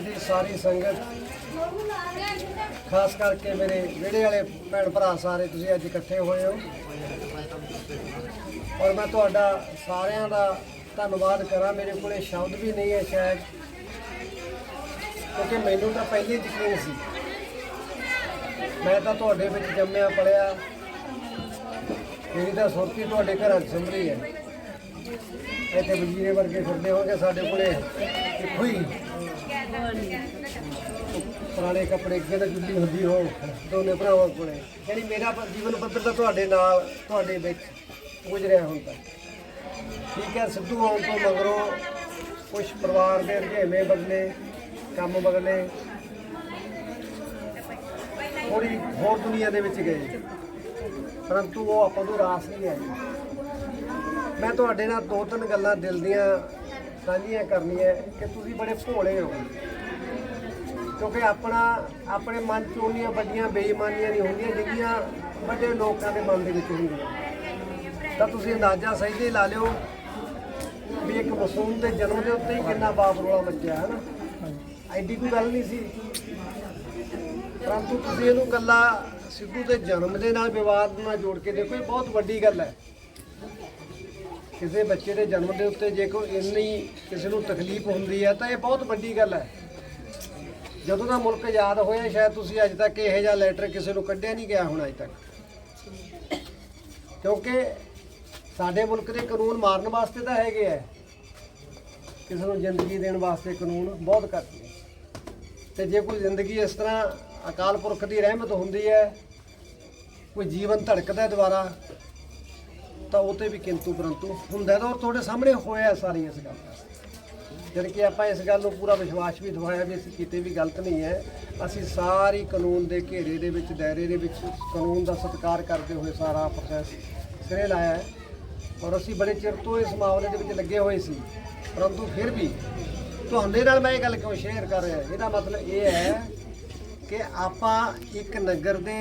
ਦੀ ਸਾਰੀ ਸੰਗਤ, ਖਾਸ ਕਰਕੇ ਮੇਰੇ ਵਿਹੜੇ ਵਾਲੇ ਭੈਣ ਭਰਾ ਸਾਰੇ ਤੁਸੀਂ ਅੱਜ ਇਕੱਠੇ ਹੋਏ ਹੋ। ਔਰ ਮੈਂ ਤੁਹਾਡਾ ਸਾਰਿਆਂ ਦਾ ਧੰਨਵਾਦ ਕਰਾਂ। ਮੇਰੇ ਕੋਲੇ ਸ਼ਬਦ ਵੀ ਨਹੀਂ ਹੈ ਸ਼ਾਇਦ, ਕਿਉਂਕਿ ਮੈਨੂੰ ਤਾਂ ਪਹਿਲੇ ਯਕੀਨ ਸੀ। ਮੈਂ ਤਾਂ ਤੁਹਾਡੇ ਵਿੱਚ ਜੰਮਿਆ ਪਲਿਆ ਮੇਰੀ ਤਾਂ ਸੁਰਤੀ ਤੁਹਾਡੇ ਘਰਾਂ 'ਚ ਸੰਭਰੀ ਹੈ। ਇੱਥੇ ਵਜ਼ੀਰੇ ਵਰਗੇ ਫਿਰਦੇ ਹੋਣਗੇ ਸਾਡੇ ਕੋਲੇ। ਇੱਕੋ ਹੀ ਪੁਰਾਣੇ ਕੱਪੜੇ ਕਿਹਦੇ ਜੁੱਲੀ ਹੁੰਦੀ ਹੋ ਦੋਨੇ ਭਰਾਵਾਂ ਕੋਲੇ। ਜਿਹੜੀ ਮੇਰਾ ਪ- ਜੀਵਨ ਪੱਧਰ ਤਾਂ ਤੁਹਾਡੇ ਨਾਲ, ਤੁਹਾਡੇ ਵਿੱਚ ਗੁਜ਼ਰਿਆ ਹੁੰਦਾ। ਠੀਕ ਹੈ, ਸਿੱਧੂ ਆਉਣ ਤੋਂ ਮਗਰੋਂ ਕੁਝ ਪਰਿਵਾਰ ਦੇ ਰੁਝੇਵੇਂ ਬਦਲੇ, ਕੰਮ ਬਦਲੇ ਥੋੜੀ ਹੋਰ ਦੁਨੀਆ ਦੇ ਵਿੱਚ ਗਏ। ਪਰੰਤੂ ਉਹ ਆਪਾਂ ਨੂੰ ਰਾਸ ਨਹੀਂ ਆਈ। ਮੈਂ ਤੁਹਾਡੇ ਨਾਲ ਦੋ ਤਿੰਨ ਗੱਲਾਂ ਦਿਲ ਦੀਆਂ ਸਾਂਝੀਆਂ ਕਰਨੀਆਂ ਕਿ ਤੁਸੀਂ ਬੜੇ ਭੋਲੇ ਹੋ। ਕਿਉਂਕਿ ਆਪਣਾ, ਆਪਣੇ ਮਨ 'ਚ ਉਨੀਆਂ ਵੱਡੀਆਂ ਬੇਈਮਾਨੀਆਂ ਨਹੀਂ ਹੁੰਦੀਆਂ ਜਿਹੜੀਆਂ ਵੱਡੇ ਲੋਕਾਂ ਦੇ ਮਨ ਦੇ ਵਿੱਚ ਹੁੰਦੀਆਂ। ਤਾਂ ਤੁਸੀਂ ਅੰਦਾਜ਼ਾ ਸਹੀ ਤੇ ਲਾ ਲਿਓ ਵੀ ਇੱਕ ਮਾਸੂਮ ਦੇ ਜਨਮ ਦੇ ਉੱਤੇ ਹੀ ਕਿੰਨਾ ਬਾਪ ਰੋਲਾ ਮੱਚਿਆ ਹੈ ਨਾ ਐਡੀ ਕੋਈ ਗੱਲ ਨਹੀਂ ਸੀ। ਪਰੰਤੂ ਤੁਸੀਂ ਇਹਨੂੰ ਕੱਲਾ ਸਿੱਧੂ ਦੇ ਜਨਮ ਦੇ ਨਾਲ, ਵਿਵਾਦ ਨਾਲ ਜੋੜ ਕੇ ਦੇਖੋ, ਇਹ ਬਹੁਤ ਵੱਡੀ ਗੱਲ ਹੈ। ਕਿਸੇ ਬੱਚੇ ਦੇ ਜਨਮ ਦੇ ਉੱਤੇ ਜੇ ਕੋਈ ਇੰਨੀ ਕਿਸੇ ਨੂੰ ਤਕਲੀਫ ਹੁੰਦੀ ਹੈ ਤਾਂ ਇਹ ਬਹੁਤ ਵੱਡੀ ਗੱਲ ਹੈ ਜਦੋਂ ਦਾ ਮੁਲਕ ਆਜ਼ਾਦ ਹੋਇਆ, ਸ਼ਾਇਦ ਤੁਸੀਂ ਅੱਜ ਤੱਕ ਇਹੋ ਜਿਹਾ ਲੈਟਰ ਕਿਸੇ ਨੂੰ ਕੱਢਿਆ ਨਹੀਂ ਗਿਆ ਹੁਣ ਅੱਜ ਤੱਕ। ਕਿਉਂਕਿ ਸਾਡੇ ਮੁਲਕ ਦੇ ਕਾਨੂੰਨ ਮਾਰਨ ਵਾਸਤੇ ਤਾਂ ਹੈਗੇ ਆ। ਕਿਸੇ ਨੂੰ ਜ਼ਿੰਦਗੀ ਦੇਣ ਵਾਸਤੇ ਕਾਨੂੰਨ ਬਹੁਤ ਘੱਟ ਨੇ। ਤੇ ਜੇ ਕੋਈ ਜ਼ਿੰਦਗੀ ਇਸ ਤਰ੍ਹਾਂ ਅਕਾਲ ਪੁਰਖ ਦੀ ਰਹਿਮਤ ਹੁੰਦੀ ਹੈ, ਕੋਈ ਜੀਵਨ ਧੜਕਦਾ ਹੈ ਦੁਬਾਰਾ ਤਾਂ ਉਹ ਤੇ ਵੀ ਕਿੰਤੂ ਪਰੰਤੂ ਹੁੰਦਾ ਤਾਂ ਔਰ ਤੁਹਾਡੇ ਸਾਹਮਣੇ ਹੋਇਆ ਸਾਰੀ ਇਸ ਗੱਲ ਦਾ। ਜਦ ਕਿ ਆਪਾਂ ਇਸ ਗੱਲ ਨੂੰ ਪੂਰਾ ਵਿਸ਼ਵਾਸ ਵੀ ਦਿਵਾਇਆ ਵੀ ਅਸੀਂ ਕਿਤੇ ਵੀ ਗਲਤ ਨਹੀਂ ਹੈ। ਅਸੀਂ ਸਾਰੀ ਕਾਨੂੰਨ ਦੇ ਘੇਰੇ ਦੇ ਵਿੱਚ, ਦਾਇਰੇ ਦੇ ਵਿੱਚ ਕਾਨੂੰਨ ਦਾ ਸਤਿਕਾਰ ਕਰਦੇ ਹੋਏ ਸਾਰਾ ਪ੍ਰੋਸੈਸ ਸਿਰੇ ਲਾਇਆ ਹੈ। ਔਰ ਅਸੀਂ ਬੜੇ ਚਿਰ ਤੋਂ ਇਸ ਮਾਮਲੇ ਦੇ ਵਿੱਚ ਲੱਗੇ ਹੋਏ ਸੀ। ਪਰੰਤੂ ਫਿਰ ਵੀ ਤੁਹਾਡੇ ਨਾਲ ਮੈਂ ਇਹ ਗੱਲ ਕਿਉਂ ਸ਼ੇਅਰ ਕਰ ਰਿਹਾ? ਇਹਦਾ ਮਤਲਬ ਇਹ ਹੈ ਕਿ ਆਪਾਂ ਇੱਕ ਨਗਰ ਦੇ,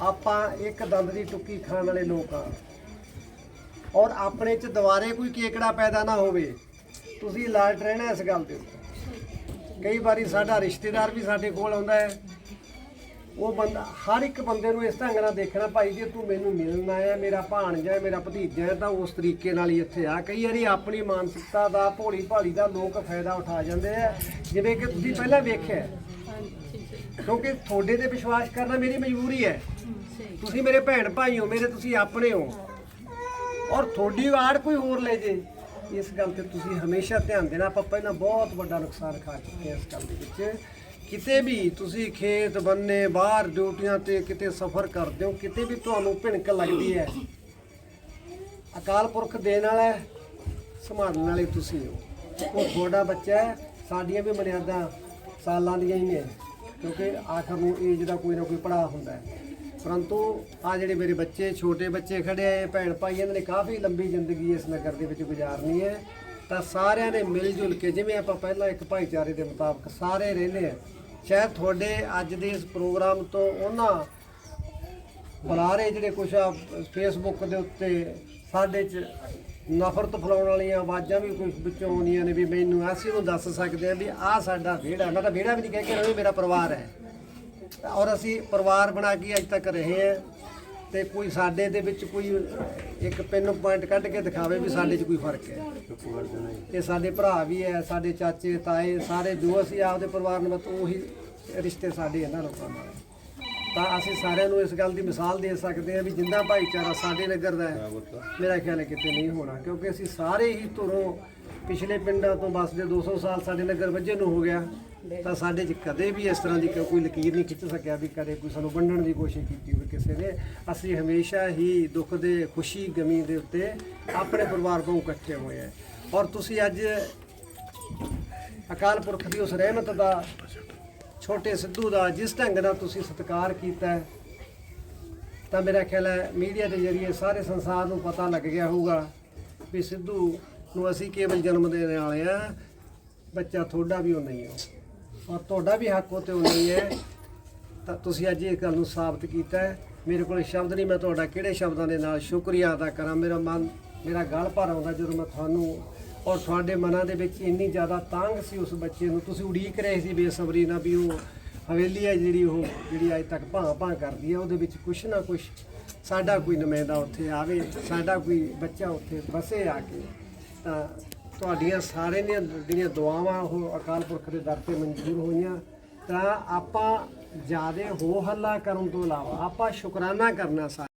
ਆਪਾਂ ਇੱਕ ਦੰਦ ਦੀ ਟੁੱਕੀ ਖਾਣ ਵਾਲੇ ਲੋਕ ਆ ਔਰ ਆਪਣੇ ਚ ਦੁਬਾਰੇ ਕੋਈ ਕੇਕੜਾ ਪੈਦਾ ਨਾ ਹੋਵੇ। ਤੁਸੀਂ ਅਲਰਟ ਰਹਿਣਾ ਇਸ ਗੱਲ ਦੇ ਉੱਤੇ। ਕਈ ਵਾਰੀ ਸਾਡਾ ਰਿਸ਼ਤੇਦਾਰ ਵੀ ਸਾਡੇ ਕੋਲ ਆਉਂਦਾ ਹੈ। ਉਹ ਬੰਦਾ ਹਰ ਇੱਕ ਬੰਦੇ ਨੂੰ ਇਸ ਢੰਗ ਨਾਲ ਦੇਖਣਾ ਭਾਈ ਜੇ ਤੂੰ ਮੈਨੂੰ ਮਿਲਣ ਆਇਆ ਮੇਰਾ ਭਾਣਜਾ ਹੈ ਮੇਰਾ ਭਤੀਜਾ ਹੈ ਤਾਂ ਉਸ ਤਰੀਕੇ ਨਾਲ ਹੀ ਇੱਥੇ ਆ। ਕਈ ਵਾਰੀ ਆਪਣੀ ਮਾਨਸਿਕਤਾ ਦਾ ਭੋਲੀ ਭਾਲੀ ਦਾ ਲੋਕ ਫਾਇਦਾ ਉਠਾ ਜਾਂਦੇ ਆ। ਜਿਵੇਂ ਕਿ ਤੁਸੀਂ ਪਹਿਲਾਂ ਵੇਖਿਆ ਹੈ। ਕਿਉਂਕਿ ਤੁਹਾਡੇ ਤੇ ਵਿਸ਼ਵਾਸ ਕਰਨਾ ਮੇਰੀ ਮਜਬੂਰੀ ਹੈ। ਤੁਸੀਂ ਮੇਰੇ ਭੈਣ ਭਾਈ ਹੋ ਮੇਰੇ ਤੁਸੀਂ ਆਪਣੇ ਹੋ। ਔਰ ਤੁਹਾਡੀ ਵਾਰ ਕੋਈ ਹੋਰ ਲੈ ਜੇ। ਇਸ ਗੱਲ ਤੇ ਤੁਸੀਂ ਹਮੇਸ਼ਾ ਧਿਆਨ ਦੇਣਾ। ਆਪਾਂ ਪਹਿਲਾਂ ਬਹੁਤ ਵੱਡਾ ਨੁਕਸਾਨ ਖਾ ਚੁੱਕੇ ਹਾਂ ਇਸ ਗੱਲ ਦੇ ਵਿੱਚ। ਕਿਤੇ ਵੀ ਤੁਸੀਂ ਖੇਤ ਬੰਨੇ, ਬਾਹਰ ਡਿਊਟੀਆਂ ਤੇ ਕਿਤੇ ਸਫ਼ਰ ਕਰਦੇ ਹੋ, ਕਿਤੇ ਵੀ ਤੁਹਾਨੂੰ ਭਿਣਕ ਲੱਗਦੀ ਹੈ। ਅਕਾਲ ਪੁਰਖ ਦੇਣ ਵਾਲਾ ਸੰਭਾਲਣ ਵਾਲੇ ਤੁਸੀਂ ਹੋ। ਉਹ ਤੁਹਾਡਾ ਬੱਚਾ ਹੈ, ਸਾਡੀਆਂ ਵੀ ਮਰਿਆਦਾ ਸਾਲਾਂ ਦੀਆਂ ਹੀ ਨੇ। ਕਿਉਂਕਿ ਆਖਰ ਨੂੰ ਏਜ ਦਾ ਕੋਈ ਨਾ ਕੋਈ ਪੜਾਅ ਹੁੰਦਾ ਹੈ। ਪਰੰਤੂ ਆ ਜਿਹੜੇ ਮੇਰੇ ਬੱਚੇ, ਛੋਟੇ ਬੱਚੇ ਖੜੇ ਆਏ ਭੈਣ ਭਾਈ, ਇਹਨਾਂ ਨੇ ਕਾਫੀ ਲੰਬੀ ਜ਼ਿੰਦਗੀ ਇਸ ਨਗਰ ਦੇ ਵਿੱਚ ਗੁਜ਼ਾਰਨੀ ਹੈ। ਤਾਂ ਸਾਰਿਆਂ ਨੇ ਮਿਲ ਜੁਲ ਕੇ, ਜਿਵੇਂ ਆਪਾਂ ਪਹਿਲਾਂ ਇੱਕ ਭਾਈਚਾਰੇ ਦੇ ਮੁਤਾਬਕ ਸਾਰੇ ਰਹਿੰਦੇ ਆ, ਸ਼ਾਇਦ ਤੁਹਾਡੇ ਅੱਜ ਦੇ ਇਸ ਪ੍ਰੋਗਰਾਮ ਤੋਂ ਉਹਨਾਂ ਬੁਲਾਰੇ ਜਿਹੜੇ ਕੁਛ ਆ ਫੇਸਬੁੱਕ ਦੇ ਉੱਤੇ ਸਾਡੇ ਚ ਨਫ਼ਰਤ ਫਲਾਉਣ ਵਾਲੀਆਂ ਆਵਾਜ਼ਾਂ ਵੀ ਕੁਝ ਵਿੱਚੋਂ ਆਉਂਦੀਆਂ ਨੇ ਵੀ ਮੈਨੂੰ ਅਸੀਂ ਨੂੰ ਦੱਸ ਸਕਦੇ ਆ ਵੀ ਆਹ ਸਾਡਾ ਵਿਹੜਾ, ਮੈਂ ਤਾਂ ਵਿਹੜਾ ਵੀ ਨਹੀਂ ਕਹਿ ਕੇ ਰਹੇ ਮੇਰਾ ਪਰਿਵਾਰ ਹੈ। ਔਰ ਅਸੀਂ ਪਰਿਵਾਰ ਬਣਾ ਕੇ ਅੱਜ ਤੱਕ ਰਹੇ ਹਾਂ ਤੇ ਕੋਈ ਸਾਡੇ ਦੇ ਵਿੱਚ ਕੋਈ ਇੱਕ ਪਿੰਨ ਪੁਆਇੰਟ ਕੱਢ ਕੇ ਦਿਖਾਵੇ ਵੀ ਸਾਡੇ 'ਚ ਕੋਈ ਫ਼ਰਕ ਹੈ। ਇਹ ਸਾਡੇ ਭਰਾ ਵੀ ਹੈ ਸਾਡੇ ਚਾਚੇ ਤਾਏ ਸਾਰੇ ਜੋ ਅਸੀਂ ਆਪਦੇ ਪਰਿਵਾਰ ਨਾਲ ਉਹੀ ਰਿਸ਼ਤੇ ਸਾਡੇ ਇਹਨਾਂ ਲੋਕਾਂ ਨਾਲ ਤਾਂ ਅਸੀਂ ਸਾਰਿਆਂ ਨੂੰ ਇਸ ਗੱਲ ਦੀ ਮਿਸਾਲ ਦੇ ਸਕਦੇ ਹਾਂ ਵੀ ਜਿੰਦਾ ਭਾਈਚਾਰਾ ਸਾਡੇ ਨਗਰ ਦਾ ਹੈ ਮੇਰਾ ਖਿਆਲ ਹੈ ਕਿਤੇ ਨਹੀਂ ਹੋਣਾ ਕਿਉਂਕਿ ਅਸੀਂ ਸਾਰੇ ਹੀ ਧੁਰੋਂ ਪਿਛਲੇ ਪਿੰਡਾਂ ਤੋਂ ਬਸ ਦੇ 200 ਸਾਲ ਸਾਡੇ ਨਗਰ ਵੱਜੇ ਨੂੰ ਹੋ ਗਿਆ ਤਾਂ ਸਾਡੇ 'ਚ ਕਦੇ ਵੀ ਇਸ ਤਰ੍ਹਾਂ ਦੀ ਕ- ਕੋਈ ਲਕੀਰ ਨਹੀਂ ਖਿੱਚ ਸਕਿਆ ਵੀ ਕਦੇ ਕੋਈ ਸਾਨੂੰ ਵੰਡਣ ਦੀ ਕੋਸ਼ਿਸ਼ ਕੀਤੀ ਹੋਵੇ ਕਿਸੇ ਨੇ। ਅਸੀਂ ਹਮੇਸ਼ਾ ਹੀ ਦੁੱਖ ਦੇ ਖੁਸ਼ੀ ਗਮੀ ਦੇ ਉੱਤੇ ਆਪਣੇ ਪਰਿਵਾਰ ਕੋਲ ਇਕੱਠੇ ਹੋਏ ਆ ਔਰ ਤੁਸੀਂ ਅੱਜ ਅਕਾਲ ਪੁਰਖ ਦੀ ਉਸ ਰਹਿਮਤ ਦਾ ਛੋਟੇ ਸਿੱਧੂ ਦਾ ਜਿਸ ਢੰਗ ਨਾਲ ਤੁਸੀਂ ਸਤਿਕਾਰ ਕੀਤਾ ਹੈ, ਤਾਂ ਮੇਰਾ ਖਿਆਲ ਹੈ ਮੀਡੀਆ ਦੇ ਜ਼ਰੀਏ ਸਾਰੇ ਸੰਸਾਰ ਨੂੰ ਪਤਾ ਲੱਗ ਗਿਆ ਹੋਊਗਾ ਵੀ ਸਿੱਧੂ ਨੂੰ ਅਸੀਂ ਕੇਵਲ ਜਨਮ ਦੇਣ ਵਾਲੇ ਆ ਬੱਚਾ ਤੁਹਾਡਾ ਵੀ ਉਹ ਨਹੀਂ ਹੈ ਔਰ ਤੁਹਾਡਾ ਵੀ ਹੱਕ ਉਹ ਤੇ ਉਹ ਨਹੀਂ ਹੈ। ਤਾਂ ਤੁਸੀਂ ਅੱਜ ਇਹ ਗੱਲ ਨੂੰ ਸਾਬਤ ਕੀਤਾ ਹੈ। ਮੇਰੇ ਕੋਲ ਸ਼ਬਦ ਨਹੀਂ, ਮੈਂ ਤੁਹਾਡਾ ਕਿਹੜੇ ਸ਼ਬਦਾਂ ਦੇ ਨਾਲ ਸ਼ੁਕਰੀਆ ਅਦਾ ਕਰਾਂ? ਮੇਰਾ ਮਨ, ਮੇਰਾ ਗਲ ਭਰ ਆਉਂਦਾ ਜਦੋਂ ਮੈਂ ਤੁਹਾਨੂੰ ਔਰ ਤੁਹਾਡੇ ਮਨਾਂ ਦੇ ਵਿੱਚ ਇੰਨੀ ਜ਼ਿਆਦਾ ਤਾਂਗ ਸੀ ਉਸ ਬੱਚੇ ਨੂੰ। ਤੁਸੀਂ ਉਡੀਕ ਰਹੇ ਸੀ ਬੇਸਬਰੀ ਨਾਲ ਵੀ ਉਹ ਹਵੇਲੀ ਹੈ ਜਿਹੜੀ ਉਹ, ਜਿਹੜੀ ਅੱਜ ਤੱਕ ਭਾਂ ਭਾਂ ਕਰਦੀ ਹੈ। ਉਹਦੇ ਵਿੱਚ ਕੁਛ ਨਾ ਕੁਛ ਸਾਡਾ ਕੋਈ ਨੁਮਾਇੰਦਾ ਉੱਥੇ ਆਵੇ, ਸਾਡਾ ਕੋਈ ਬੱਚਾ ਉੱਥੇ ਵਸੇ ਆ ਕੇ। ਤਾਂ ਤੁਹਾਡੀਆਂ ਸਾਰੇ ਦੀਆਂ ਜਿਹੜੀਆਂ ਦੁਆਵਾਂ ਉਹ ਅਕਾਲ ਪੁਰਖ ਦੇ ਦਰ ਤੇ ਮਨਜ਼ੂਰ ਹੋਈਆਂ, ਤਾਂ ਆਪਾਂ ਜਿਆਦੇ ਹੋ ਹੱਲਾ ਕਰਨ ਤੋਂ ਇਲਾਵਾ ਆਪਾਂ ਸ਼ੁਕਰਾਨਾ ਕਰਨਾ ਸਾ